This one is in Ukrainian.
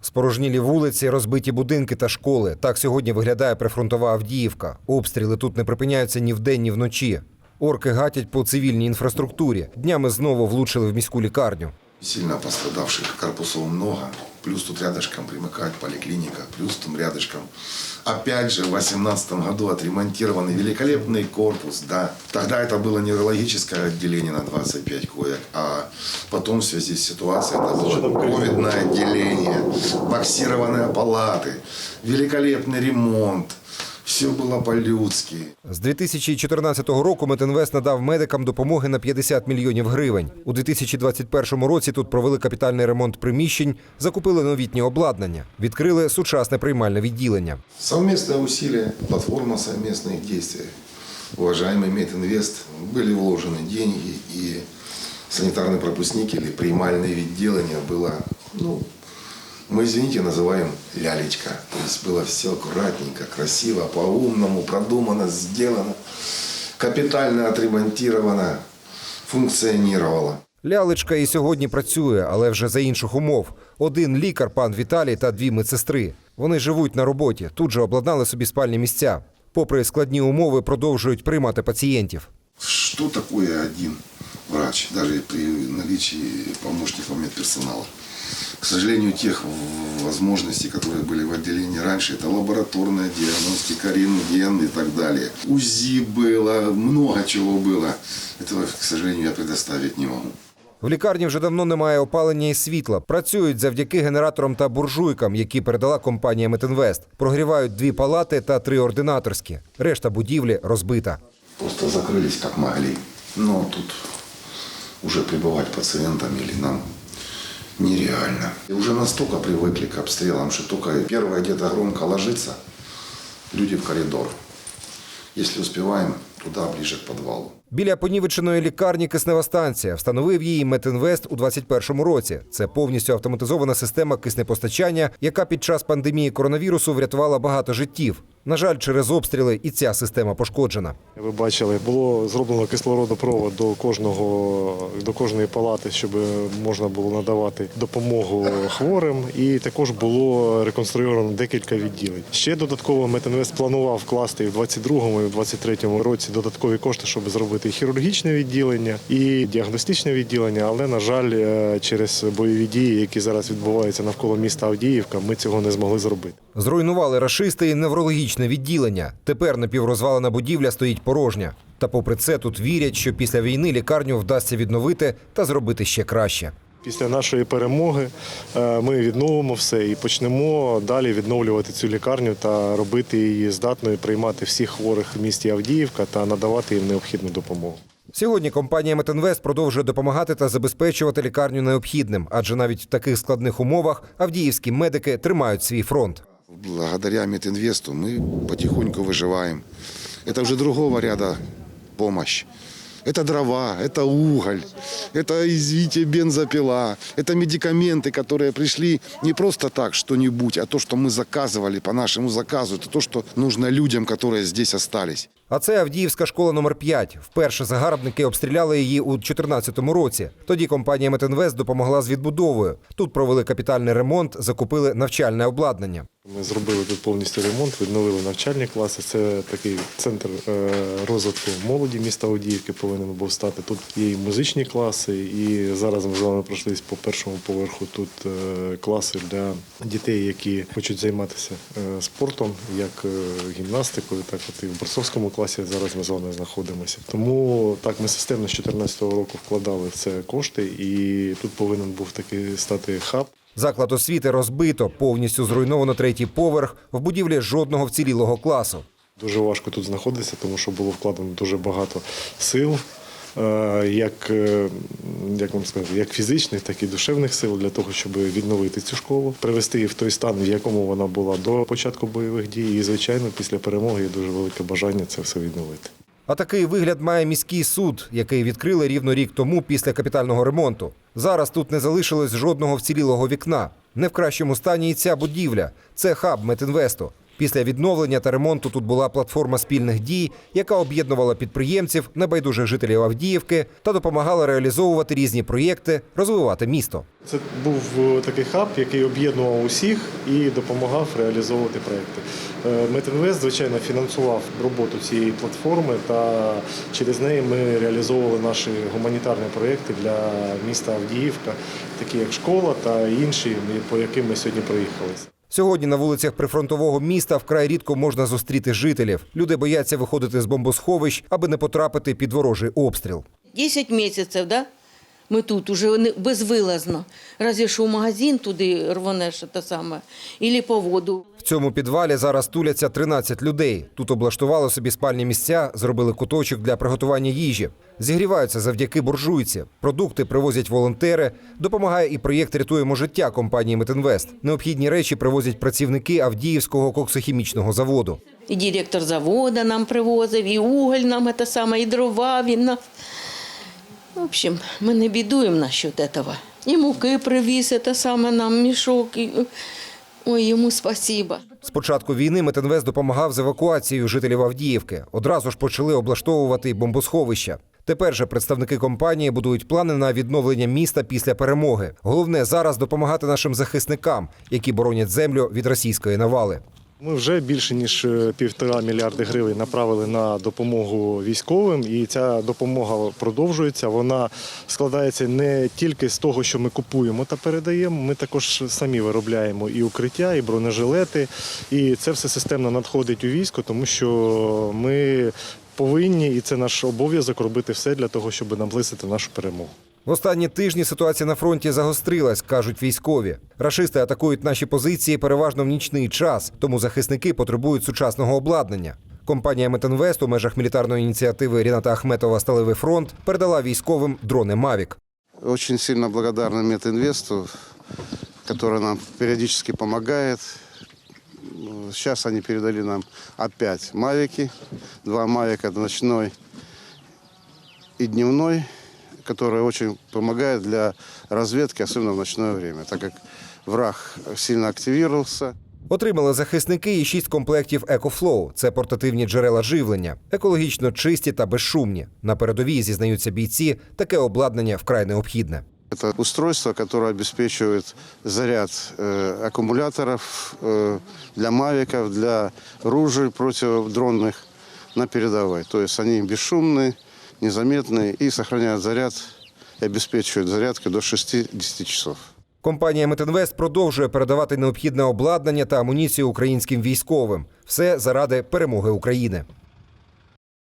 Спорожнілі вулиці, розбиті будинки та школи. Так сьогодні виглядає прифронтова Авдіївка. Обстріли тут не припиняються ні вдень, ні вночі. Орки гатять по цивільній інфраструктурі. Днями знову влучили в міську лікарню. Сильно пострадавших корпусов много. Плюс тут рядышком примыкает поликлиника. Плюс там рядышком. Опять же, в 2018 году отремонтированный великолепный корпус. Да, тогда это было неврологическое отделение на 25 коек. А потом в связи с ситуацией это было ковидное отделение. Боксированные палаты. Великолепный ремонт. Все было по-людски. З 2014 року Метинвест надав медикам допомоги на 50 мільйонів гривень. У 2021 році тут провели капітальний ремонт приміщень, закупили новітнє обладнання, відкрили сучасне приймальне відділення. Совместное усилие, платформа совместных действий. Уважаемый Мединвест, были вложены деньги и санитарный пропускник или примальное відділення было, ну, мы, извините, называем лялечка. То есть было все аккуратненько, красиво, по-умному, продумано, сделано, капитально отремонтировано, функционировало. Лялечка і сьогодні працює, але вже за інших умов. Один лікар, пан Віталій та дві медсестри. Вони живуть на роботі. Тут же обладнали собі спальні місця. Попри складні умови, продовжують приймати пацієнтів. Что такое один врач, даже при наличии помощников медперсонала? К сожалению, тех в- возможностей, которые были в отделении раньше, это лабораторная диагностика, рентген и так далее. УЗИ было, много чего было. Этого, к сожалению, я предоставить не могу. В лікарні вже давно немає опалення і світла. Працюють завдяки генераторам та буржуйкам, які передала компанія Метинвест. Прогрівають дві палати та три ординаторські. Решта будівлі розбита. Просто закрылись как могли. Но тут уже пребывать пациентам или нам нереально. И уже настолько привыкли к обстрелам, что только первое где-то громко ложится, люди в коридор. Если успеваем, туда ближе к подвалу. Біля понівеченої лікарні киснева станція встановив її Метинвест у 2021 році. Це повністю автоматизована система киснепостачання, яка під час пандемії коронавірусу врятувала багато життів. На жаль, через обстріли і ця система пошкоджена. Ви бачили, було зроблено кислородопровод до кожного до кожної палати, щоб можна було надавати допомогу хворим. І також було реконструйовано декілька відділень. Ще додатково Метинвест планував вкласти в 22-му, і в 23-му році додаткові кошти, щоб зробити і хірургічне відділення, і діагностичне відділення. Але на жаль, е, через бойові дії, які зараз відбуваються навколо міста Авдіївка, ми цього не змогли зробити. Зруйнували рашисти і неврологічне відділення. Тепер напіврозвалена будівля стоїть порожня. Та попри це тут вірять, що після війни лікарню вдасться відновити та зробити ще краще. Після нашої перемоги е, ми відновимо все і почнемо далі відновлювати цю лікарню та робити її здатною приймати всіх хворих в місті Авдіївка та надавати їм необхідну допомогу. Сьогодні компанія Метинвест продовжує допомагати та забезпечувати лікарню необхідним, адже навіть в таких складних умовах авдіївські медики тримають свій фронт. Благодаря Мединвесту мы потихоньку выживаем. Это уже другого ряда помощь. Это дрова, это уголь, это, извините, бензопила, это медикаменты, которые пришли не просто так, что-нибудь, а то, что мы заказывали по нашему заказу, это то, что нужно людям, которые здесь остались. А це Авдіївська школа номер 5 Вперше загарбники обстріляли її у 2014 році. Тоді компанія Метинвест допомогла з відбудовою. Тут провели капітальний ремонт, закупили навчальне обладнання. Ми зробили тут повністю ремонт, відновили навчальні класи. Це такий центр е, розвитку молоді міста Авдіївки повинен був стати. Тут є і музичні класи, і зараз ми з вами пройшлись по першому поверху. Тут е, класи для дітей, які хочуть займатися е, спортом, як гімнастикою, так от і в борцовському класі зараз ми з вами знаходимося. Тому так ми системно з 2014 року вкладали в це кошти, і тут повинен був таки стати хаб. Заклад освіти розбито, повністю зруйновано третій поверх. В будівлі жодного вцілілого класу. Дуже важко тут знаходитися, тому що було вкладено дуже багато сил, е, як, е, як вам сказати, як фізичних, так і душевних сил для того, щоб відновити цю школу, привести її в той стан, в якому вона була до початку бойових дій. І, звичайно, після перемоги є дуже велике бажання це все відновити. А такий вигляд має міський суд, який відкрили рівно рік тому після капітального ремонту. Зараз тут не залишилось жодного вцілілого вікна. Не в кращому стані і ця будівля. Це хаб Метинвесту. Після відновлення та ремонту тут була платформа спільних дій, яка об'єднувала підприємців, небайдужих жителів Авдіївки та допомагала реалізовувати різні проєкти, розвивати місто. Це був е, такий хаб, який об'єднував усіх і допомагав реалізовувати проекти. Е, Метинвест, звичайно, фінансував роботу цієї платформи, та через неї ми реалізовували наші гуманітарні проекти для міста Авдіївка, такі як школа та інші, по яким ми сьогодні проїхали. Сьогодні на вулицях прифронтового міста вкрай рідко можна зустріти жителів. Люди бояться виходити з бомбосховищ, аби не потрапити під ворожий обстріл. 10 місяців, да? Ми тут уже безвилазно. Разве що в магазин туди рванеш те саме, і по воду. В цьому підвалі зараз туляться 13 людей. Тут облаштували собі спальні місця, зробили куточок для приготування їжі. Зігріваються завдяки буржуйці. Продукти привозять волонтери. Допомагає і проєкт Рятуємо життя компанії Метинвест. Необхідні речі привозять працівники Авдіївського коксохімічного заводу. І директор заводу нам привозив, і уголь нам те саме, і дрова він нас. В общем, ми не бідуємо насчет цього. І муки привіз те саме нам, мішок. І... Ой, йому спасибо. З початку війни Метинвест допомагав з евакуацією жителів Авдіївки. Одразу ж почали облаштовувати бомбосховища. Тепер же представники компанії будують плани на відновлення міста після перемоги. Головне зараз допомагати нашим захисникам, які боронять землю від російської навали. Ми вже більше ніж е, півтора мільярди гривень направили на допомогу військовим, і ця допомога продовжується. Вона складається не тільки з того, що ми купуємо та передаємо. Ми також самі виробляємо і укриття, і бронежилети. І це все системно надходить у військо, тому що ми повинні, і це наш обов'язок робити все для того, щоб наблизити нашу перемогу. В останні тижні ситуація на фронті загострилась, кажуть військові. Рашисти атакують наші позиції переважно в нічний час, тому захисники потребують сучасного обладнання. Компанія Метинвест у межах мілітарної ініціативи Ріната Ахметова Сталевий фронт передала військовим дрони Мавік. Очень сильно благодарны Метинвесту, который нам периодически помогает. Сейчас они передали нам опять мавики. Два мавика ночной и дневной, которые очень помогают для разведки, особенно в ночное время, так как враг сильно активировался. Отримали захисники і шість комплектів EcoFlow – це портативні джерела живлення, екологічно чисті та безшумні. На передовій зізнаються бійці, таке обладнання вкрай необхідне. Это устройство, которое обеспечивает заряд э, аккумуляторов э, для мавиков, для ружей противодронных на передовой. То есть они бесшумные, незаметные и сохраняют заряд и обеспечивают зарядку до 60 часов. Компанія Метинвест продовжує передавати необхідне обладнання та амуніцію українським військовим. Все заради перемоги України.